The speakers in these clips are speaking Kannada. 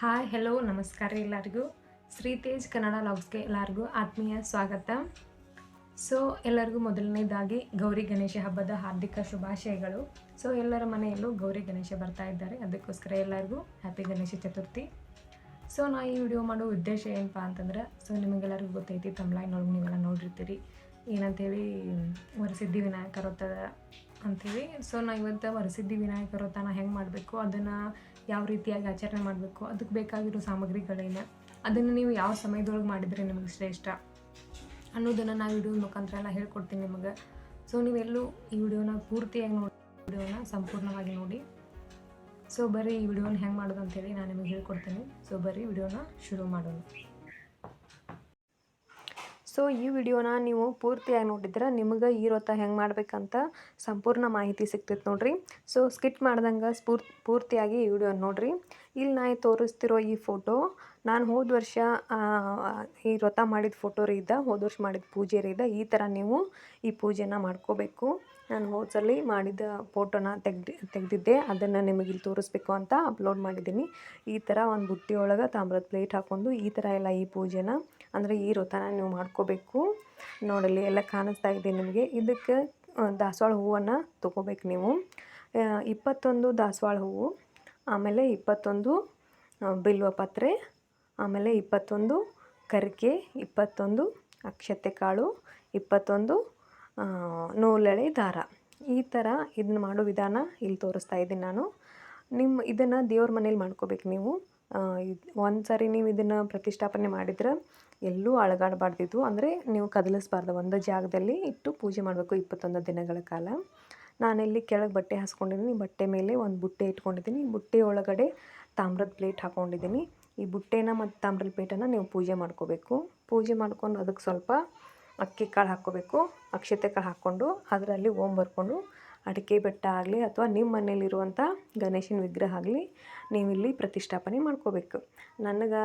ಹಾಯ್ ಹೆಲೋ ನಮಸ್ಕಾರ ಎಲ್ಲರಿಗೂ. ಶ್ರೀ ತೇಜ್ ಕನ್ನಡ ಲಾಗ್ಸ್ಗೆ ಎಲ್ಲರಿಗೂ ಆತ್ಮೀಯ ಸ್ವಾಗತ. ಸೊ ಎಲ್ಲರಿಗೂ ಮೊದಲನೇದಾಗಿ ಗೌರಿ ಗಣೇಶ ಹಬ್ಬದ ಹಾರ್ದಿಕ ಶುಭಾಶಯಗಳು. ಸೊ ಎಲ್ಲರ ಮನೆಯಲ್ಲೂ ಗೌರಿ ಗಣೇಶ ಬರ್ತಾ ಇದ್ದಾರೆ. ಅದಕ್ಕೋಸ್ಕರ ಎಲ್ಲರಿಗೂ ಹ್ಯಾಪಿ ಗಣೇಶ ಚತುರ್ಥಿ. ಸೊ ನಾ ಈ ವಿಡಿಯೋ ಮಾಡೋ ಉದ್ದೇಶ ಏನಪ್ಪ ಅಂತಂದ್ರೆ ಸೊ ನಿಮಗೆಲ್ಲರಿಗೂ ಗೊತ್ತೈತಿ ತಮ್ಲೈನೊಳಗೆ ನೀವೆಲ್ಲ ನೋಡಿರ್ತೀರಿ. ಏನಂತೇಳಿ, ವರಸಿದ್ಧಿ ವಿನಾಯಕ ವ್ರತ ಅಂಥೇಳಿ ಸೊ ನಾವು ಇವತ್ತು ವರಸಿದ್ಧಿ ವಿನಾಯಕ ವ್ರತನ ಹೆಂಗೆ ಮಾಡಬೇಕು, ಅದನ್ನು ಯಾವ ರೀತಿಯಾಗಿ ಆಚರಣೆ ಮಾಡಬೇಕು ಅದಕ್ಕೆ ಬೇಕಾಗಿರೋ ಸಾಮಗ್ರಿಗಳೇನು, ಅದನ್ನು ನೀವು ಯಾವ ಸಮಯದೊಳಗೆ ಮಾಡಿದರೆ ನಿಮಗೆ ಶ್ರೇಷ್ಠ ಅನ್ನೋದನ್ನು ನಾವು ವಿಡಿಯೋ ಮುಖಾಂತರ ಎಲ್ಲ ಹೇಳ್ಕೊಡ್ತೀನಿ ನಿಮಗೆ. ಸೊ ನೀವೆಲ್ಲೂ ಈ ವಿಡಿಯೋನ ಪೂರ್ತಿಯಾಗಿ ನೋಡಿ, ವಿಡಿಯೋನ ಸಂಪೂರ್ಣವಾಗಿ ನೋಡಿ. ಸೊ ಬರೀ ಈ ವಿಡಿಯೋನ ಹೆಂಗೆ ಮಾಡೋದು ಅಂತೇಳಿ ನಾನು ನಿಮಗೆ ಹೇಳ್ಕೊಡ್ತೀನಿ. ಸೊ ಬರೀ ವಿಡಿಯೋನ ಶುರು ಮಾಡೋಣ. ಸೊ ಈ ವಿಡಿಯೋನ ನೀವು ಪೂರ್ತಿಯಾಗಿ ನೋಡಿದ್ರೆ ನಿಮಗೆ ಈ ವ್ರತ ಹೆಂಗೆ ಮಾಡ್ಬೇಕಂತ ಸಂಪೂರ್ಣ ಮಾಹಿತಿ ಸಿಗ್ತೈತೆ ನೋಡ್ರಿ. ಸೊ ಸ್ಕಿಟ್ ಮಾಡ್ದಂಗೆ ಸ್ಫೂರ್ ಪೂರ್ತಿಯಾಗಿ ಈ ವಿಡಿಯೋ ನೋಡ್ರಿ. ಇಲ್ಲಿ ನಾ ತೋರಿಸ್ತಿರೋ ಈ ಫೋಟೋ ನಾನು ಹೋದ ವರ್ಷ ಈ ವ್ರತ ಮಾಡಿದ ಫೋಟೋ ರೀ ಇದ್ದ ಹೋದ ವರ್ಷ ಮಾಡಿದ ಪೂಜೆ ರೀ ಇದ್ದ ಈ ಥರ ನೀವು ಈ ಪೂಜೆನ ಮಾಡ್ಕೋಬೇಕು. ನಾನು ಹೋದ ಸಲ ಮಾಡಿದ ಫೋಟೋನ ತೆಗ್ದು, ತೆಗೆದಿದ್ದೆ. ಅದನ್ನು ನಿಮಗೆ ಇಲ್ಲಿ ತೋರಿಸ್ಬೇಕು ಅಂತ ಅಪ್ಲೋಡ್ ಮಾಡಿದ್ದೀನಿ. ಈ ಥರ ಒಂದು ಬುಟ್ಟಿ ಒಳಗೆ ತಾಮ್ರದ ಪ್ಲೇಟ್ ಹಾಕ್ಕೊಂಡು ಈ ಥರ ಎಲ್ಲ ಈ ಪೂಜೆನ, ಅಂದರೆ ಈ ವ್ರತನ ನೀವು ಮಾಡ್ಕೋಬೇಕು. ನೋಡಲಿ ಎಲ್ಲ ಕಾಣಿಸ್ತಾ ಇದೆ ನಿಮಗೆ. ಇದಕ್ಕೆ ದಾಸವಾಳ ಹೂವನ್ನು ತೊಗೋಬೇಕು ನೀವು. ಇಪ್ಪತ್ತೊಂದು ದಾಸವಾಳ ಹೂವು, ಆಮೇಲೆ ಇಪ್ಪತ್ತೊಂದು ಬಿಲ್ವ ಪತ್ರೆ, ಆಮೇಲೆ ಇಪ್ಪತ್ತೊಂದು ಕರಿಕೆ, ಇಪ್ಪತ್ತೊಂದು ಅಕ್ಷತೆ ಕಾಳು, ಇಪ್ಪತ್ತೊಂದು ನೂಲೆಳೆ ದಾರ. ಈ ಥರ ಇದನ್ನ ಮಾಡೋ ವಿಧಾನ ಇಲ್ಲಿ ತೋರಿಸ್ತಾ ಇದ್ದೀನಿ ನಾನು. ನಿಮ್ಮ ಇದನ್ನು ದೇವ್ರ ಮನೇಲಿ ಮಾಡ್ಕೋಬೇಕು ನೀವು. ಒಂದು ಸಾರಿ ನೀವು ಇದನ್ನು ಪ್ರತಿಷ್ಠಾಪನೆ ಮಾಡಿದ್ರೆ ಎಲ್ಲೂ ಅಳಗಾಡಬಾರ್ದಿದ್ದು ಅಂದರೆ ನೀವು ಕದಲಿಸ್ಬಾರ್ದು. ಒಂದು ಜಾಗದಲ್ಲಿ ಇಟ್ಟು ಪೂಜೆ ಮಾಡಬೇಕು ಇಪ್ಪತ್ತೊಂದು ದಿನಗಳ ಕಾಲ. ನಾನಿಲ್ಲಿ ಕೆಳಗೆ ಬಟ್ಟೆ ಹಾಸ್ಕೊಂಡಿದ್ದೀನಿ. ಬಟ್ಟೆ ಮೇಲೆ ಒಂದು ಬುಟ್ಟೆ ಇಟ್ಕೊಂಡಿದ್ದೀನಿ. ಬುಟ್ಟೆ ಒಳಗಡೆ ತಾಮ್ರದ ಪ್ಲೇಟ್ ಹಾಕ್ಕೊಂಡಿದ್ದೀನಿ ಈ ಬುಟ್ಟೆನ ಮತ್ತು ತಾಮ್ರದ ಪ್ಲೇಟನ್ನು ನೀವು ಪೂಜೆ ಮಾಡ್ಕೋಬೇಕು. ಪೂಜೆ ಮಾಡ್ಕೊಂಡು ಅದಕ್ಕೆ ಸ್ವಲ್ಪ ಅಕ್ಕಿ ಕಾಳು ಹಾಕ್ಕೋಬೇಕು, ಅಕ್ಷತೆ ಕಾಳು ಹಾಕ್ಕೊಂಡು ಅದರಲ್ಲಿ ಓಂ ಬರ್ಕೊಂಡು ಅಡಿಕೆ ಬೆಟ್ಟ ಆಗಲಿ ಅಥವಾ ನಿಮ್ಮ ಮನೇಲಿರುವಂಥ ಗಣೇಶನ ವಿಗ್ರಹ ಆಗಲಿ ನೀವು ಇಲ್ಲಿ ಪ್ರತಿಷ್ಠಾಪನೆ ಮಾಡ್ಕೋಬೇಕು. ನನಗೆ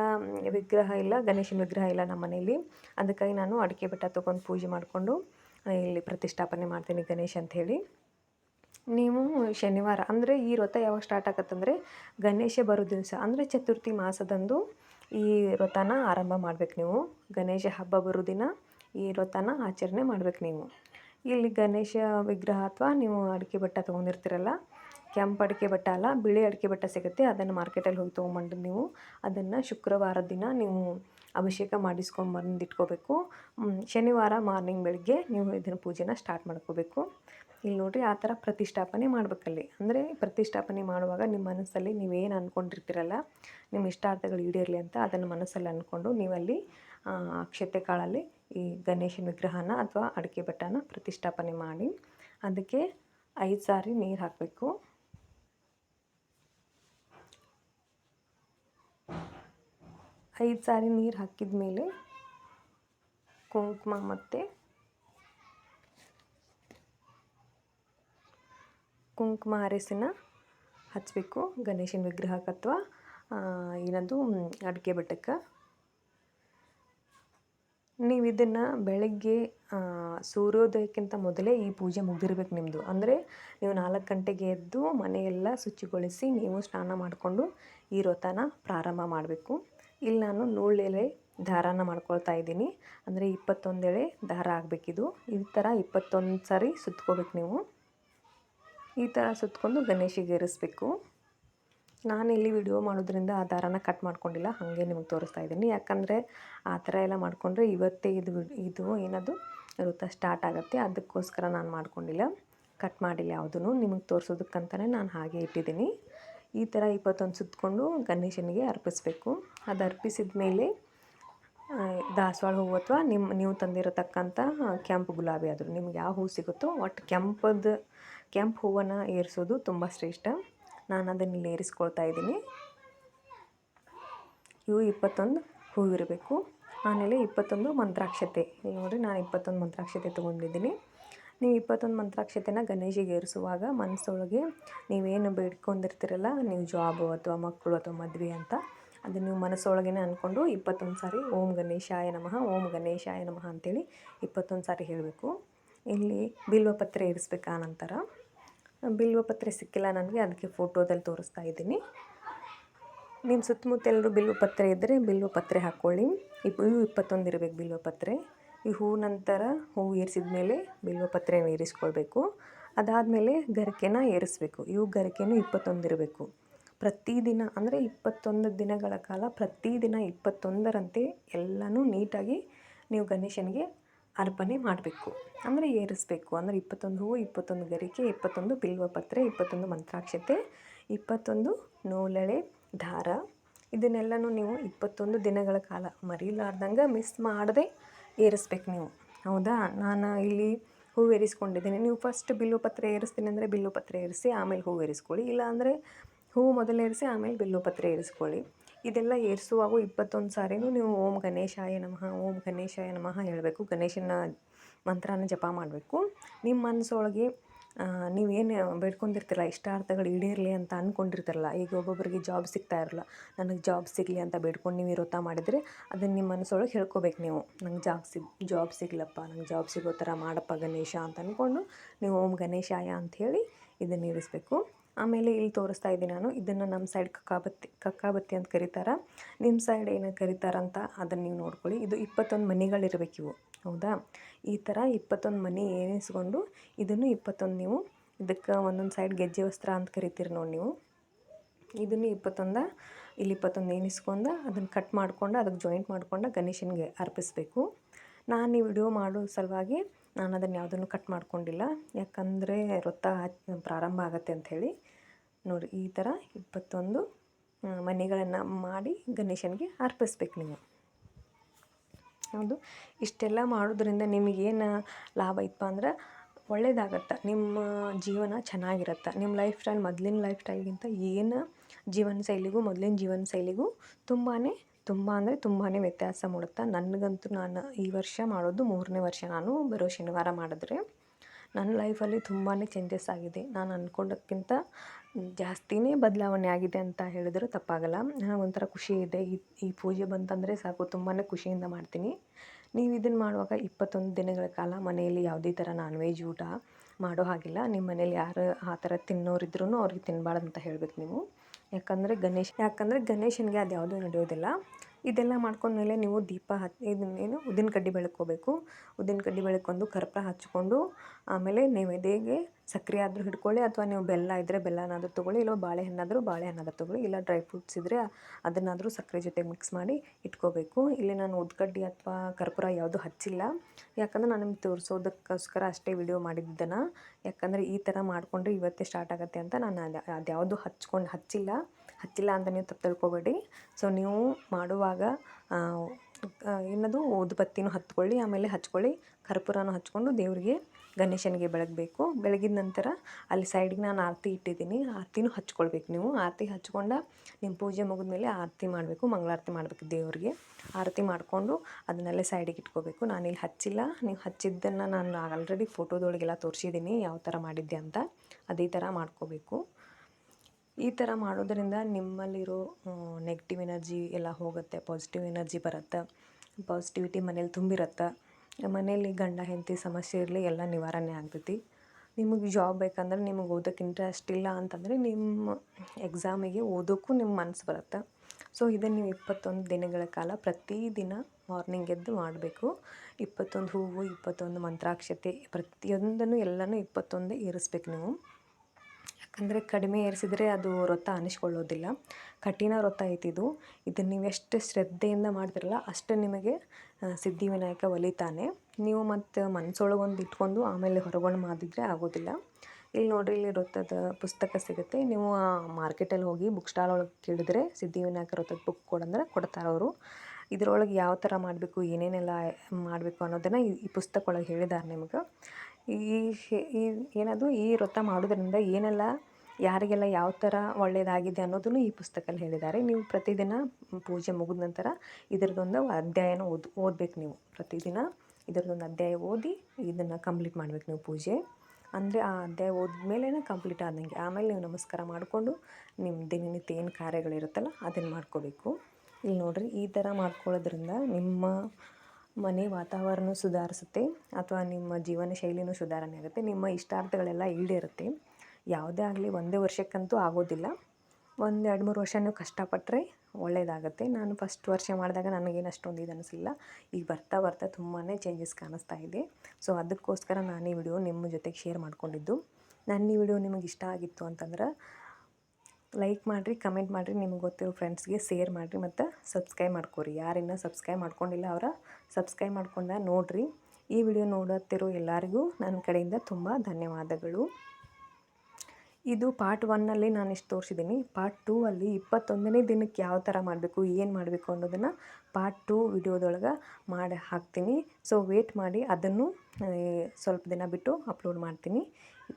ವಿಗ್ರಹ ಇಲ್ಲ, ಗಣೇಶನ ವಿಗ್ರಹ ಇಲ್ಲ ನಮ್ಮ ಮನೇಲಿ ಅದಕ್ಕಾಗಿ ನಾನು ಅಡಿಕೆ ಬೆಟ್ಟ ತೊಗೊಂಡು ಪೂಜೆ ಮಾಡಿಕೊಂಡು ಇಲ್ಲಿ ಪ್ರತಿಷ್ಠಾಪನೆ ಮಾಡ್ತೀನಿ ಗಣೇಶ ಅಂಥೇಳಿ ನೀವು ಶನಿವಾರ, ಅಂದರೆ ಈ ವ್ರತ ಯಾವಾಗ ಸ್ಟಾರ್ಟ್ ಆಗತ್ತಂದರೆ ಗಣೇಶ ಬರೋ ದಿವಸ, ಅಂದರೆ ಚತುರ್ಥಿ ಮಾಸದಂದು ಈ ವ್ರತನ ಆರಂಭ ಮಾಡ್ಬೇಕು ನೀವು. ಗಣೇಶ ಹಬ್ಬ ಬರೋ ದಿನ ಈ ವ್ರತನ ಆಚರಣೆ ಮಾಡ್ಬೇಕು ನೀವು. ಇಲ್ಲಿ ಗಣೇಶ ವಿಗ್ರಹ ಅಥವಾ ನೀವು ಅಡಿಕೆ ಬಟ್ಟ ತೊಗೊಂಡಿರ್ತೀರಲ್ಲ, ಕೆಂಪು ಅಡಿಕೆ ಬೆಟ್ಟ ಅಲ್ಲ, ಬಿಳಿ ಅಡಿಕೆ ಬಟ್ಟ ಸಿಗುತ್ತೆ, ಅದನ್ನು ಮಾರ್ಕೆಟಲ್ಲಿ ಹೋಗಿ ತೊಗೊಂಬಂದು ನೀವು ಅದನ್ನು ಶುಕ್ರವಾರ ದಿನ ನೀವು ಅಭಿಷೇಕ ಮಾಡಿಸ್ಕೊಂಡು ಬಂದು ಇಟ್ಕೋಬೇಕು. ಶನಿವಾರ ಮಾರ್ನಿಂಗ್ ಬೆಳಗ್ಗೆ ನೀವು ಇದನ್ನು ಪೂಜೆನ ಸ್ಟಾರ್ಟ್ ಮಾಡ್ಕೋಬೇಕು. ಇಲ್ಲಿ ನೋಡಿರಿ ಆ ಥರ ಪ್ರತಿಷ್ಠಾಪನೆ ಮಾಡಬೇಕಲ್ಲಿ ಅಂದರೆ ಪ್ರತಿಷ್ಠಾಪನೆ ಮಾಡುವಾಗ ನಿಮ್ಮ ಮನಸ್ಸಲ್ಲಿ ನೀವೇನು ಅಂದ್ಕೊಂಡಿರ್ತೀರಲ್ಲ ನಿಮ್ಮ ಇಷ್ಟಾರ್ಥಗಳು ಈಡೇರಲಿ ಅಂತ ಅದನ್ನು ಮನಸ್ಸಲ್ಲಿ ಅಂದ್ಕೊಂಡು ನೀವಲ್ಲಿ ಅಕ್ಷತೆ ಕಾಳಲ್ಲಿ ಈ ಗಣೇಶನ ವಿಗ್ರಹನ ಅಥವಾ ಅಡಿಕೆ ಬೆಟ್ಟನ ಪ್ರತಿಷ್ಠಾಪನೆ ಮಾಡಿ ಅದಕ್ಕೆ ಐದು ಸಾರಿ ನೀರು ಹಾಕಬೇಕು. ಐದು ಸಾರಿ ನೀರು ಹಾಕಿದ ಮೇಲೆ ಕುಂಕುಮ ಮತ್ತು ಕುಂಕುಮ ಅರಸಿನ ಹಚ್ಚಬೇಕು ಗಣೇಶನ ವಿಗ್ರಹಕ್ಕೆ ಅಥವಾ ಏನದು, ಅಡಿಕೆ ಬೆಟ್ಟಕ್ಕೆ. ನೀವು ಇದನ್ನು ಬೆಳಗ್ಗೆ ಸೂರ್ಯೋದಯಕ್ಕಿಂತ ಮೊದಲೇ ಈ ಪೂಜೆ ಮುಗಿದಿರ್ಬೇಕು ನಿಮ್ಮದು ಅಂದರೆ ನೀವು ನಾಲ್ಕು ಗಂಟೆಗೆ ಎದ್ದು ಮನೆಯೆಲ್ಲ ಶುಚಿಗೊಳಿಸಿ ನೀವು ಸ್ನಾನ ಮಾಡಿಕೊಂಡು ಈ ವ್ರತನ ಪ್ರಾರಂಭ ಮಾಡಬೇಕು. ಇಲ್ಲಿ ನಾನು ನೂಳೆಲೆ ದಾರಾನ ಮಾಡ್ಕೊಳ್ತಾ ಇದ್ದೀನಿ. ಅಂದರೆ ಇಪ್ಪತ್ತೊಂದೇಳೆ ದಾರ ಆಗಬೇಕಿದು. ಈ ಥರ ಇಪ್ಪತ್ತೊಂದು ಸಾರಿ ಸುತ್ಕೋಬೇಕು ನೀವು. ಈ ಥರ ಸುತ್ಕೊಂಡು ಗಣೇಶಿಗೆ ಏರಿಸ್ಬೇಕು ನಾನಿಲ್ಲಿ ವಿಡಿಯೋ ಮಾಡೋದ್ರಿಂದ ಆ ದಾರಾನ ಕಟ್ ಮಾಡ್ಕೊಂಡಿಲ್ಲ, ಹಾಗೆ ನಿಮಗೆ ತೋರಿಸ್ತಾ ಇದ್ದೀನಿ. ಯಾಕಂದರೆ ಆ ಥರ ಎಲ್ಲ ಮಾಡಿಕೊಂಡ್ರೆ ಇವತ್ತೇ ಇದು ಇದು ಏನದು ವೃತ್ತ ಸ್ಟಾರ್ಟ್ ಆಗುತ್ತೆ. ಅದಕ್ಕೋಸ್ಕರ ನಾನು ಮಾಡ್ಕೊಂಡಿಲ್ಲ. ಕಟ್ ಮಾಡಿಲ್ಲ ಯಾವುದೂ ನಿಮಗೆ ತೋರಿಸೋದಕ್ಕಂತಲೇ ನಾನು ಹಾಗೆ ಇಟ್ಟಿದ್ದೀನಿ. ಈ ಥರ ಇಪ್ಪತ್ತೊಂದು ಸುತ್ತಕೊಂಡು ಗಣೇಶನಿಗೆ ಅರ್ಪಿಸ್ಬೇಕು. ಅದು ಅರ್ಪಿಸಿದ ಮೇಲೆ ದಾಸವಾಳ ಹೂವು ಅಥವಾ ನಿಮ್ಮ ನೀವು ತಂದಿರತಕ್ಕಂಥ ಕೆಂಪು ಗುಲಾಬಿ ಆದರೂ ನಿಮ್ಗೆ ಯಾವ ಹೂವು ಸಿಗುತ್ತೋ ಒಟ್ಟು ಕೆಂಪದ, ಕೆಂಪು ಹೂವನ್ನು ಏರಿಸೋದು ತುಂಬ ಶ್ರೇಷ್ಠ. ನಾನು ಅದನ್ನು ಇಲ್ಲಿ ಏರಿಸ್ಕೊಳ್ತಾ ಇದ್ದೀನಿ. ಇವು ಇಪ್ಪತ್ತೊಂದು ಹೂವಿರಬೇಕು ಆಮೇಲೆ ಇಪ್ಪತ್ತೊಂದು ಮಂತ್ರಾಕ್ಷತೆ. ಇಲ್ಲಿ ನೋಡಿ ನಾನು ಇಪ್ಪತ್ತೊಂದು ಮಂತ್ರಾಕ್ಷತೆ ತೊಗೊಂಡಿದ್ದೀನಿ. ನೀವು ಇಪ್ಪತ್ತೊಂದು ಮಂತ್ರಾಕ್ಷತೆನ ಗಣೇಶಿಗೆ ಏರಿಸುವಾಗ ಮನಸ್ಸೊಳಗೆ ನೀವೇನು ಬೇಡ್ಕೊಂಡಿರ್ತೀರಲ್ಲ, ನೀವು ಜಾಬು ಅಥವಾ ಮಕ್ಕಳು ಅಥವಾ ಮದುವೆ ಅಂತ, ಅದು ನೀವು ಮನಸ್ಸೊಳಗೇನೆ ಅಂದ್ಕೊಂಡು ಇಪ್ಪತ್ತೊಂದು ಸಾರಿ ಓಂ ಗಣೇಶಾಯ ನಮಃ, ಓಂ ಗಣೇಶಾಯ ನಮಃ ಅಂತೇಳಿ ಇಪ್ಪತ್ತೊಂದು ಸಾರಿ ಹೇಳಬೇಕು. ಇಲ್ಲಿ ಬಿಲ್ವಪತ್ರೆ ಇರಿಸ್ಬೇಕಾ ನಂತರ ಬಿಲ್ವಪತ್ರೆ ಸಿಕ್ಕಿಲ್ಲ ನನಗೆ, ಅದಕ್ಕೆ ಫೋಟೋದಲ್ಲಿ ತೋರಿಸ್ತಾ ಇದ್ದೀನಿ. ನಿಮ್ಮ ಸುತ್ತಮುತ್ತ ಎಲ್ಲರೂ ಬಿಲ್ವ ಪತ್ರೆ ಇದ್ದರೆ ಬಿಲ್ವ ಪತ್ರೆ ಹಾಕ್ಕೊಳ್ಳಿ ಇಪ್, ಇವು ಇಪ್ಪತ್ತೊಂದು ಇರಬೇಕು ಬಿಲ್ವ ಪತ್ರೆ. ಈ ಹೂ ನಂತರ ಹೂವು ಏರಿಸಿದ ಮೇಲೆ ಬಿಲ್ವ ಪತ್ರೆನ ಏರಿಸ್ಕೊಳ್ಬೇಕು. ಅದಾದಮೇಲೆ ಗರಿಕೆನ ಏರಿಸಬೇಕು. ಇವು ಗರಿಕೆನೂ ಇಪ್ಪತ್ತೊಂದು ಇರಬೇಕು. ಪ್ರತಿದಿನ, ಅಂದರೆ ಇಪ್ಪತ್ತೊಂದು ದಿನಗಳ ಕಾಲ ಪ್ರತಿದಿನ ಇಪ್ಪತ್ತೊಂದರಂತೆ ಎಲ್ಲನೂ ನೀಟಾಗಿ ನೀವು ಗಣೇಶನಿಗೆ ಅರ್ಪಣೆ ಮಾಡಬೇಕು. ಅಂದರೆ ಏರಿಸ್ಬೇಕು. ಅಂದರೆ ಇಪ್ಪತ್ತೊಂದು ಹೂವು, ಇಪ್ಪತ್ತೊಂದು ಗರಿಕೆ, ಇಪ್ಪತ್ತೊಂದು ಬಿಲ್ವಪತ್ರೆ ಇಪ್ಪತ್ತೊಂದು ಮಂತ್ರಾಕ್ಷತೆ, ಇಪ್ಪತ್ತೊಂದು ನೂಲೆಳೆ ದಾರ ಇದನ್ನೆಲ್ಲನೂ ನೀವು ಇಪ್ಪತ್ತೊಂದು ದಿನಗಳ ಕಾಲ ಮರಿಲಾರ್ದಂಗೆ ಮಿಸ್ ಮಾಡದೆ ಏರಿಸ್ಬೇಕು ನೀವು. ಹೌದಾ? ನಾನು ಇಲ್ಲಿ ಹೂವು ಏರಿಸ್ಕೊಂಡಿದ್ದೀನಿ. ನೀವು ಫಸ್ಟ್ ಬಿಲ್ಲು ಪತ್ರೆ ಏರಿಸ್ತೀನಿ ಅಂದರೆ ಬಿಲ್ಲು ಪತ್ರೆ ಏರಿಸಿ, ಆಮೇಲೆ ಹೂವು ಏರಿಸ್ಕೊಳ್ಳಿ. ಇಲ್ಲ ಅಂದರೆ ಹೂವು ಮೊದಲು ಏರಿಸಿ, ಆಮೇಲೆ ಬಿಲ್ಲುಪತ್ರೆ ಏರಿಸ್ಕೊಳ್ಳಿ. ಇದೆಲ್ಲ ಏರಿಸುವಾಗ ಇಪ್ಪತ್ತೊಂದು ಸಾರಿನೂ ನೀವು ಓಂ ಗಣೇಶಾಯ ನಮಃ, ಓಂ ಗಣೇಶಾಯ ನಮಃ ಹೇಳಬೇಕು. ಗಣೇಶನ ಮಂತ್ರನ ಜಪ ಮಾಡಬೇಕು. ನಿಮ್ಮ ಮನಸ್ಸೊಳಗೆ ನೀವೇನು ಬೇಡ್ಕೊಂಡಿರ್ತೀರಲ್ಲ ಇಷ್ಟಾರ್ಥಗಳು ಈಡೇರಲಿ ಅಂತ ಅಂದ್ಕೊಂಡಿರ್ತಾರಲ್ಲ ಈಗ ಒಬ್ಬೊಬ್ಬರಿಗೆ ಜಾಬ್ ಸಿಗ್ತಾ ಇರಲ್ಲ, ನನಗೆ ಜಾಬ್ ಸಿಗಲಿ ಅಂತ ಬೇಡ್ಕೊಂಡು ನೀವು ವ್ರತ ಮಾಡಿದರೆ ಅದನ್ನು ನಿಮ್ಮ ಮನಸ್ಸೊಳಗೆ ಹೇಳ್ಕೊಬೇಕು ನೀವು. ನಂಗೆ ಜಾಬ್ ಸಿಗ್ ಜಾಬ್ ಸಿಗ್ಲಪ್ಪ, ನಂಗೆ ಜಾಬ್ ಸಿಗೋ ಥರ ಮಾಡಪ್ಪ ಗಣೇಶ ಅಂತ ಅಂದ್ಕೊಂಡು ನೀವು ಓಂ ಗಣೇಶಾಯ ಅಂಥೇಳಿ ಇದನ್ನು ಇರಿಸ್ಬೇಕು. ಆಮೇಲೆ ಇಲ್ಲಿ ತೋರಿಸ್ತಾ ಇದ್ದೀನಿ ನಾನು. ಇದನ್ನು ನಮ್ಮ ಸೈಡ್ ಕಕ್ಕಾಬತ್ತಿ ಕಕ್ಕಾಬತ್ತಿ ಅಂತ ಕರೀತಾರೆ. ನಿಮ್ಮ ಸೈಡ್ ಏನು ಕರೀತಾರಂತ ಅದನ್ನು ನೀವು ನೋಡ್ಕೊಳ್ಳಿ. ಇದು ಇಪ್ಪತ್ತೊಂದು ಮನೆಗಳಿರ್ಬೇಕು ಇವು. ಹೌದಾ? ಈ ಥರ ಇಪ್ಪತ್ತೊಂದು ಮನೆ ಏನಿಸ್ಕೊಂಡು ಇದನ್ನು ಇಪ್ಪತ್ತೊಂದು ನೀವು ಇದಕ್ಕೆ ಒಂದೊಂದು ಸೈಡ್ ಗೆಜ್ಜೆ ವಸ್ತ್ರ ಅಂತ ಕರಿತೀರಿ ನೋಡಿ ನೀವು. ಇದನ್ನು ಇಪ್ಪತ್ತೊಂದು, ಇಲ್ಲಿ ಇಪ್ಪತ್ತೊಂದು ಏನಿಸ್ಕೊಂಡು ಅದನ್ನು ಕಟ್ ಮಾಡ್ಕೊಂಡು ಅದಕ್ಕೆ ಜಾಯಿಂಟ್ ಮಾಡ್ಕೊಂಡು ಗಣೇಶನಿಗೆ ಅರ್ಪಿಸಬೇಕು. ನಾನು ಈ ವಿಡಿಯೋ ಮಾಡೋ ಸಲುವಾಗಿ ನಾನು ಅದನ್ನು ಯಾವುದನ್ನು ಕಟ್ ಮಾಡ್ಕೊಂಡಿಲ್ಲ. ಯಾಕಂದರೆ ವೃತ್ತ ಪ್ರಾರಂಭ ಆಗುತ್ತೆ ಅಂಥೇಳಿ ನೋಡಿ, ಈ ಥರ ಇಪ್ಪತ್ತೊಂದು ಮನೆಗಳನ್ನು ಮಾಡಿ ಗಣೇಶನಿಗೆ ಅರ್ಪಿಸ್ಬೇಕು ನೀವು. ಹೌದು, ಇಷ್ಟೆಲ್ಲ ಮಾಡೋದ್ರಿಂದ ನಿಮಗೇನು ಲಾಭ ಇತ್ತು ಅಂದ್ರೆ ಒಳ್ಳೇದಾಗತ್ತೆ. ನಿಮ್ಮ ಜೀವನ ಚೆನ್ನಾಗಿರತ್ತೆ. ನಿಮ್ಮ ಲೈಫ್ ಸ್ಟೈಲ್, ಮೊದಲಿನ ಲೈಫ್ ಸ್ಟೈಲ್ಗಿಂತ ಏನು ಜೀವನ ಶೈಲಿಗೂ, ಮೊದಲಿನ ಜೀವನ ಶೈಲಿಗೂ ತುಂಬಾ ತುಂಬ ಅಂದರೆ ತುಂಬಾ ವ್ಯತ್ಯಾಸ ಮೂಡುತ್ತೆ, ನನಗಂತೂ ನಾನು ಈ ವರ್ಷ ಮಾಡೋದು ಮೂರನೇ ವರ್ಷ. ನಾನು ಬರೋ ಶನಿವಾರ ಮಾಡಿದ್ರೆ ನನ್ನ ಲೈಫಲ್ಲಿ ತುಂಬಾ ಚೇಂಜಸ್ ಆಗಿದೆ. ನಾನು ಅಂದ್ಕೊಂಡಕ್ಕಿಂತ ಜಾಸ್ತಿನೇ ಬದಲಾವಣೆ ಆಗಿದೆ ಅಂತ ಹೇಳಿದ್ರೆ ತಪ್ಪಾಗಲ್ಲ. ನನಗೊಂಥರ ಖುಷಿ ಇದೆ. ಈ ಈ ಪೂಜೆ ಬಂತಂದರೆ ಸಾಕು ತುಂಬಾ ಖುಷಿಯಿಂದ ಮಾಡ್ತೀನಿ. ನೀವು ಇದನ್ನು ಮಾಡುವಾಗ ಇಪ್ಪತ್ತೊಂದು ದಿನಗಳ ಕಾಲ ಮನೆಯಲ್ಲಿ ಯಾವುದೇ ಥರ ನಾನ್ ವೆಜ್ ಊಟ ಮಾಡೋ ಹಾಗಿಲ್ಲ. ನಿಮ್ಮ ಮನೇಲಿ ಯಾರು ಆ ಥರ ತಿನ್ನೋರಿದ್ರೂ ಅವ್ರಿಗೆ ತಿನ್ನಬಾರ್ದು ಅಂತ ಹೇಳಬೇಕು ನೀವು. ಯಾಕಂದರೆ ಗಣೇಶ ಯಾಕಂದರೆ ಗಣೇಶನಿಗೆ ಅದು ಯಾವುದೂ ನಡೆಯೋದಿಲ್ಲ ಇದೆಲ್ಲ ಮಾಡ್ಕೊಂಡ್ಮೇಲೆ ನೀವು ದೀಪ ಹಚ್ಚಿ ಇದನ್ನೇನು ಉದ್ದಿನ ಕಡ್ಡಿ ಬೆಳ್ಕೋಬೇಕು ಉದ್ದಿನ ಕಡ್ಡಿ ಬೆಳ್ಕೊಂಡು ಕರ್ಪೂರ ಹಚ್ಕೊಂಡು, ಆಮೇಲೆ ನೈವೇದ್ಯಗೆ ಸಕ್ಕರೆ ಆದರೂ ಹಿಡ್ಕೊಳ್ಳಿ, ಅಥವಾ ನೀವು ಬೆಲ್ಲ ಇದ್ದರೆ ಬೆಲ್ಲನಾದರೂ ತೊಗೊಳ್ಳಿ ಇಲ್ಲ ಬಾಳೆಹಣ್ಣಾದರೂ ಬಾಳೆಹಣ್ಣಾದರೂ ತೊಗೊಳ್ಳಿ, ಇಲ್ಲ ಡ್ರೈ ಫ್ರೂಟ್ಸ್ ಇದ್ದರೆ ಅದನ್ನಾದರೂ ಸಕ್ಕರೆ ಜೊತೆ ಮಿಕ್ಸ್ ಮಾಡಿ ಇಟ್ಕೋಬೇಕು. ಇಲ್ಲಿ ನಾನು ಉದ್ಕಡ್ಡಿ ಅಥವಾ ಕರ್ಪೂರ ಯಾವುದು ಹಚ್ಚಿಲ್ಲ. ಯಾಕಂದ್ರೆ ನಾನು ನಿಮ್ಗೆ ತೋರಿಸೋದಕ್ಕೋಸ್ಕರ ಅಷ್ಟೇ ವಿಡಿಯೋ ಮಾಡಿದ್ದನ್ನು. ಯಾಕಂದರೆ ಈ ಥರ ಮಾಡಿಕೊಂಡ್ರೆ ಇವತ್ತೇ ಸ್ಟಾರ್ಟ್ ಆಗುತ್ತೆ ಅಂತ ನಾನು ಅದು, ಅದ್ಯಾವುದು ಹಚ್ಕೊಂಡು, ಹಚ್ಚಿಲ್ಲ. ಹಚ್ಚಿಲ್ಲ ಅಂತ ನೀವು ತಪ್ಪು ತಿಳ್ಕೊಬೇಡಿ. ಸೊ ನೀವು ಮಾಡುವಾಗ ಏನದು ಊದುಬತ್ತಿನೂ ಹತ್ಕೊಳ್ಳಿ, ಆಮೇಲೆ ಹಚ್ಕೊಳ್ಳಿ. ಕರ್ಪೂರನೂ ಹಚ್ಕೊಂಡು ದೇವರಿಗೆ ಗಣೇಶನಿಗೆ ಬೆಳಗಬೇಕು. ಬೆಳಗಿದ ನಂತರ ಅಲ್ಲಿ ಸೈಡಿಗೆ ನಾನು ಆರತಿ ಇಟ್ಟಿದ್ದೀನಿ. ಆರತಿನೂ ಹಚ್ಕೊಳ್ಬೇಕು ನೀವು. ಆರತಿ ಹಚ್ಕೊಂಡು ನಿಮ್ಮ ಪೂಜೆ ಮುಗಿದ ಮೇಲೆ ಆರತಿ ಮಾಡಬೇಕು, ಮಂಗಳಾರತಿ ಮಾಡಬೇಕು ದೇವರಿಗೆ. ಆರತಿ ಮಾಡಿಕೊಂಡು ಅದನ್ನೆಲ್ಲ ಸೈಡಿಗೆ ಇಟ್ಕೋಬೇಕು. ನಾನು ಇಲ್ಲಿ ಹಚ್ಚಿಲ್ಲ. ನೀವು ಹಚ್ಚಿದ್ದನ್ನು ನಾನು ಆಲ್ರೆಡಿ ಫೋಟೋದೊಳಗೆಲ್ಲ ತೋರಿಸಿದ್ದೀನಿ, ಯಾವ ಥರ ಮಾಡಿದ್ದೆ ಅಂತ. ಅದೇ ಥರ ಮಾಡ್ಕೋಬೇಕು. ಈ ಥರ ಮಾಡೋದರಿಂದ ನಿಮ್ಮಲ್ಲಿರೋ ನೆಗೆಟಿವ್ ಎನರ್ಜಿ ಎಲ್ಲ ಹೋಗುತ್ತೆ ಪಾಸಿಟಿವ್ ಎನರ್ಜಿ ಬರುತ್ತೆ ಪಾಸಿಟಿವಿಟಿ ಮನೇಲಿ ತುಂಬಿರುತ್ತೆ, ಮನೇಲಿ ಗಂಡ, ಹೆಂಡತಿ ಸಮಸ್ಯೆ ಇರಲಿ ಎಲ್ಲ ನಿವಾರಣೆ ಆಗ್ತೈತಿ. ನಿಮಗೆ ಜಾಬ್ ಬೇಕಂದ್ರೆ ನಿಮಗೆ ಓದೋಕ್ಕೆ ಇಂಟ್ರೆಸ್ಟ್ ಇಲ್ಲ ಅಂತಂದರೆ ನಿಮ್ಮ ಎಕ್ಸಾಮಿಗೆ ಓದೋಕ್ಕೂ ನಿಮ್ಮ ಮನಸ್ಸು ಬರುತ್ತೆ. ಸೊ ಇದನ್ನು ನೀವು ಇಪ್ಪತ್ತೊಂದು ದಿನಗಳ ಕಾಲ ಪ್ರತಿದಿನ ಮಾರ್ನಿಂಗ್ ಎದ್ದು ಮಾಡಬೇಕು. ಇಪ್ಪತ್ತೊಂದು ಹೂವು, ಇಪ್ಪತ್ತೊಂದು ಮಂತ್ರಾಕ್ಷತೆ ಪ್ರತಿಯೊಂದನ್ನು ಎಲ್ಲನೂ ಇಪ್ಪತ್ತೊಂದೇ ಇರಿಸ್ಬೇಕು ನೀವು. ಯಾಕಂದರೆ ಕಡಿಮೆ ಏರಿಸಿದರೆ ಅದು ವ್ರತ ಅನಿಸ್ಕೊಳ್ಳೋದಿಲ್ಲ. ಕಠಿಣ ವ್ರತ ಐತಿದು ಇದನ್ನು ನೀವು ಎಷ್ಟು ಶ್ರದ್ಧೆಯಿಂದ ಮಾಡ್ತಿರಲ್ಲ ಅಷ್ಟು ನಿಮಗೆ ಸಿದ್ಧಿವಿನಾಯಕ ಒಲಿತಾನೆ. ನೀವು ಮತ್ತು ಮನಸ್ಸೊಳಗೊಂದು ಇಟ್ಕೊಂಡು ಆಮೇಲೆ ಹೊರಗೊಂಡು ಮಾಡಿದ್ರೆ ಆಗೋದಿಲ್ಲ. ಇಲ್ಲಿ ನೋಡಿರಿ, ಇಲ್ಲಿ ವೃತ್ತದ ಪುಸ್ತಕ ಸಿಗುತ್ತೆ. ನೀವು ಮಾರ್ಕೆಟಲ್ಲಿ ಹೋಗಿ ಬುಕ್ ಸ್ಟಾಲ್ ಒಳಗೆ ಕೇಳಿದ್ರೆ ಸಿದ್ಧಿವಿನಾಯಕ ವೃತ್ತದ ಬುಕ್ ಕೊಡಂದ್ರೆ ಕೊಡ್ತಾರೆ ಅವರು. ಇದರೊಳಗೆ ಯಾವ ಥರ ಮಾಡಬೇಕು, ಏನೇನೆಲ್ಲ ಮಾಡಬೇಕು ಅನ್ನೋದನ್ನು ಈ ಪುಸ್ತಕ ಒಳಗೆ ಹೇಳಿದ್ದಾರೆ ನಿಮ್ಗೆ. ಈ ಈ ಏನದು, ಈ ವೃತ್ತ ಮಾಡೋದ್ರಿಂದ ಏನೆಲ್ಲ, ಯಾರಿಗೆಲ್ಲ ಯಾವ ಥರ ಒಳ್ಳೆಯದಾಗಿದೆ ಅನ್ನೋದನ್ನು ಈ ಪುಸ್ತಕದಲ್ಲಿ ಹೇಳಿದ್ದಾರೆ. ನೀವು ಪ್ರತಿದಿನ ಪೂಜೆ ಮುಗಿದ ನಂತರ ಇದರದೊಂದು ಅಧ್ಯಾಯನ ಓದ್, ಓದ್ಬೇಕು ನೀವು. ಪ್ರತಿದಿನ ಇದರದೊಂದು ಅಧ್ಯಾಯ ಓದಿ ಇದನ್ನು ಕಂಪ್ಲೀಟ್ ಮಾಡ್ಬೇಕು ನೀವು ಪೂಜೆ. ಅಂದರೆ ಆ ಅಧ್ಯಾಯ ಓದ್ಮೇಲೆ ಕಂಪ್ಲೀಟ್ ಆದಂಗೆ. ಆಮೇಲೆ ನೀವು ನಮಸ್ಕಾರ ಮಾಡಿಕೊಂಡು ನಿಮ್ಮ ದಿನನಿತ್ಯ ಏನು ಕಾರ್ಯಗಳಿರುತ್ತಲ್ಲ ಅದನ್ನು ಮಾಡ್ಕೋಬೇಕು. ಇಲ್ಲಿ ನೋಡಿರಿ, ಈ ಥರ ಮಾಡ್ಕೊಳ್ಳೋದ್ರಿಂದ ನಿಮ್ಮ ಮನೆ ವಾತಾವರಣ ಸುಧಾರಿಸುತ್ತೆ ಅಥವಾ ನಿಮ್ಮ ಜೀವನ ಶೈಲಿನೂ ಸುಧಾರಣೆ ಆಗುತ್ತೆ. ನಿಮ್ಮ ಇಷ್ಟಾರ್ಥಗಳೆಲ್ಲ ಈಡೇರುತ್ತೆ. ಯಾವುದೇ ಆಗಲಿ ಒಂದೇ ವರ್ಷಕ್ಕಂತೂ ಆಗೋದಿಲ್ಲ. ಒಂದು ಎರಡು ಮೂರು ವರ್ಷ ನೀವು ಕಷ್ಟಪಟ್ಟರೆ ಒಳ್ಳೆಯದಾಗುತ್ತೆ ನಾನು ಫಸ್ಟ್ ವರ್ಷ ಮಾಡಿದಾಗ ನನಗೇನು ಅಷ್ಟೊಂದು ಇದು ಅನಿಸಿಲ್ಲ. ಈಗ ಬರ್ತಾ ಬರ್ತಾ ತುಂಬಾ ಚೇಂಜಸ್ ಕಾಣಿಸ್ತಾ ಇದೆ. ಸೊ ಅದಕ್ಕೋಸ್ಕರ ನಾನು ಈ ವಿಡಿಯೋ ನಿಮ್ಮ ಜೊತೆಗೆ ಶೇರ್ ಮಾಡಿಕೊಂಡಿದ್ದು. ನನ್ನ ಈ ವಿಡಿಯೋ ನಿಮಗೆ ಇಷ್ಟ ಆಗಿತ್ತು ಅಂತಂದ್ರೆ ಲೈಕ್ ಮಾಡಿರಿ ಕಮೆಂಟ್ ಮಾಡಿರಿ, ನಿಮ್ಗೆ ಗೊತ್ತಿರೋ ಫ್ರೆಂಡ್ಸ್ಗೆ ಶೇರ್ ಮಾಡಿರಿ ಮತ್ತು ಸಬ್ಸ್ಕ್ರೈಬ್ ಮಾಡ್ಕೊರಿ. ಯಾರಿನ್ನೂ ಸಬ್ಸ್ಕ್ರೈಬ್ ಮಾಡ್ಕೊಂಡಿಲ್ಲ ಅವರ ಸಬ್ಸ್ಕ್ರೈಬ್ ಮಾಡ್ಕೊಂಡ ನೋಡಿರಿ. ಈ ವಿಡಿಯೋ ನೋಡುತ್ತಿರೋ ಎಲ್ಲರಿಗೂ ನನ್ನ ಕಡೆಯಿಂದ ತುಂಬ ಧನ್ಯವಾದಗಳು. ಇದು ಪಾರ್ಟ್ ಒನ್ನಲ್ಲಿ ನಾನು ಇಷ್ಟು ತೋರಿಸಿದ್ದೀನಿ ಪಾರ್ಟ್ ಟೂ ಅಲ್ಲಿ ಇಪ್ಪತ್ತೊಂದನೇ ದಿನಕ್ಕೆ ಯಾವ ಥರ ಮಾಡಬೇಕು, ಏನು ಮಾಡಬೇಕು ಅನ್ನೋದನ್ನು ಪಾರ್ಟ್ ಟೂ ವಿಡಿಯೋದೊಳಗೆ ಮಾಡಿ ಹಾಕ್ತೀನಿ. ಸೊ ವೇಟ್ ಮಾಡಿ ಅದನ್ನು ಸ್ವಲ್ಪ ದಿನ ಬಿಟ್ಟು ಅಪ್ಲೋಡ್ ಮಾಡ್ತೀನಿ.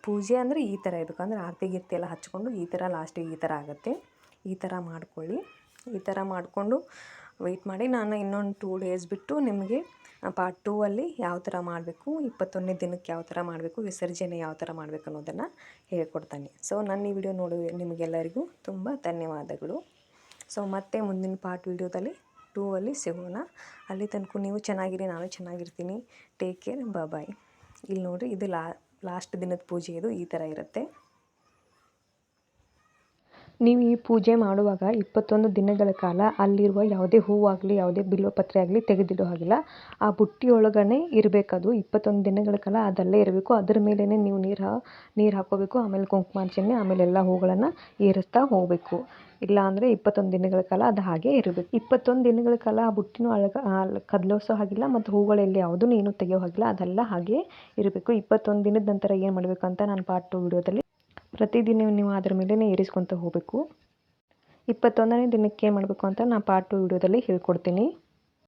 ಪೂಜೆ ಅಂದರೆ ಈ ಥರ ಇರಬೇಕು. ಅಂದರೆ ಆರತಿ ಗೀರ್ತಿ ಎಲ್ಲ ಹಚ್ಕೊಂಡು ಈ ಥರ ಲಾಸ್ಟಿಗೆ ಈ ಥರ ಆಗುತ್ತೆ. ಈ ಥರ ಮಾಡ್ಕೊಳ್ಳಿ. ಈ ಥರ ಮಾಡಿಕೊಂಡು ವೆಯ್ಟ್ ಮಾಡಿ. ನಾನು ಇನ್ನೊಂದು ಟೂ ಡೇಸ್ ಬಿಟ್ಟು ನಿಮಗೆ ಪಾರ್ಟ್ ಟೂ ಅಲ್ಲಿ ಯಾವ ಥರ ಮಾಡಬೇಕು, ಇಪ್ಪತ್ತೊಂದನೇ ದಿನಕ್ಕೆ ಯಾವ ಥರ ಮಾಡಬೇಕು, ವಿಸರ್ಜನೆ ಯಾವ ಥರ ಮಾಡಬೇಕು ಅನ್ನೋದನ್ನು ಹೇಳ್ಕೊಡ್ತಾನೆ. ಸೊ ನನ್ನ ಈ ವಿಡಿಯೋ ನೋಡಿ, ನಿಮಗೆಲ್ಲರಿಗೂ ತುಂಬ ಧನ್ಯವಾದಗಳು. ಸೊ ಮತ್ತೆ ಮುಂದಿನ ಪಾರ್ಟ್ ವಿಡಿಯೋದಲ್ಲಿ ಟೂ ಅಲ್ಲಿ ಸಿಗೋಣ. ಅಲ್ಲಿ ತನಕ ನೀವು ಚೆನ್ನಾಗಿರಿ, ನಾನು ಚೆನ್ನಾಗಿರ್ತೀನಿ. ಟೇಕ್ ಕೇರ್ ಬಾಯ್ ಇಲ್ಲಿ ನೋಡಿರಿ, ಇದು ಲಾ ಲಾಸ್ಟ್ ದಿನದ ಪೂಜೆ ಇದು ಈ ಥರ ಇರುತ್ತೆ. ನೀವು ಈ ಪೂಜೆ ಮಾಡುವಾಗ ಇಪ್ಪತ್ತೊಂದು ದಿನಗಳ ಕಾಲ ಅಲ್ಲಿರುವ ಯಾವುದೇ ಹೂವಾಗಲಿ, ಯಾವುದೇ ಬಿಲ್ವಪತ್ರೆ ಆಗಲಿ ತೆಗೆದಿಡೋ ಹಾಗಿಲ್ಲ. ಆ ಬುಟ್ಟಿ ಒಳಗಡೆ ಇರಬೇಕದು. ಇಪ್ಪತ್ತೊಂದು ದಿನಗಳ ಕಾಲ ಅದಲ್ಲೇ ಇರಬೇಕು. ಅದ್ರ ಮೇಲೇ ನೀವು ನೀರು ನೀರು ಹಾಕೋಬೇಕು, ಆಮೇಲೆ ಕುಂಕುಮಾರ್ಚನೆ, ಆಮೇಲೆ ಎಲ್ಲ ಹೂಗಳನ್ನು ಏರಿಸ್ತಾ ಹೋಗಬೇಕು. ಇಲ್ಲ ಅಂದರೆ ಇಪ್ಪತ್ತೊಂದು ದಿನಗಳ ಕಾಲ ಅದು ಹಾಗೆ ಇರಬೇಕು. ಇಪ್ಪತ್ತೊಂದು ದಿನಗಳ ಕಾಲ ಆ ಬುಟ್ಟಿನೂ ಅಳಗ ಕದಲಿಸೋ ಹಾಗಿಲ್ಲ, ಮತ್ತು ಹೂಗಳಲ್ಲಿ ಯಾವುದೂ ಏನು ತೆಗೆಯೋ ಹಾಗಿಲ್ಲ, ಅದೆಲ್ಲ ಹಾಗೆ ಇರಬೇಕು. ಇಪ್ಪತ್ತೊಂದು ದಿನದ ನಂತರ ಏನು ಮಾಡಬೇಕು ಅಂತ ನಾನು ಪಾರ್ಟ್ ಟು ವಿಡಿಯೋದಲ್ಲಿ ಪ್ರತಿದಿನ ನೀವು ಅದರ ಮೇಲೇ ಏರಿಸ್ಕೊತ ಹೋಗಬೇಕು. ಇಪ್ಪತ್ತೊಂದನೇ ದಿನಕ್ಕೆ ಏನು ಮಾಡಬೇಕು ಅಂತ ನಾನು ಪಾರ್ಟ್ ಟು ವಿಡಿಯೋದಲ್ಲಿ ಹೇಳ್ಕೊಡ್ತೀನಿ.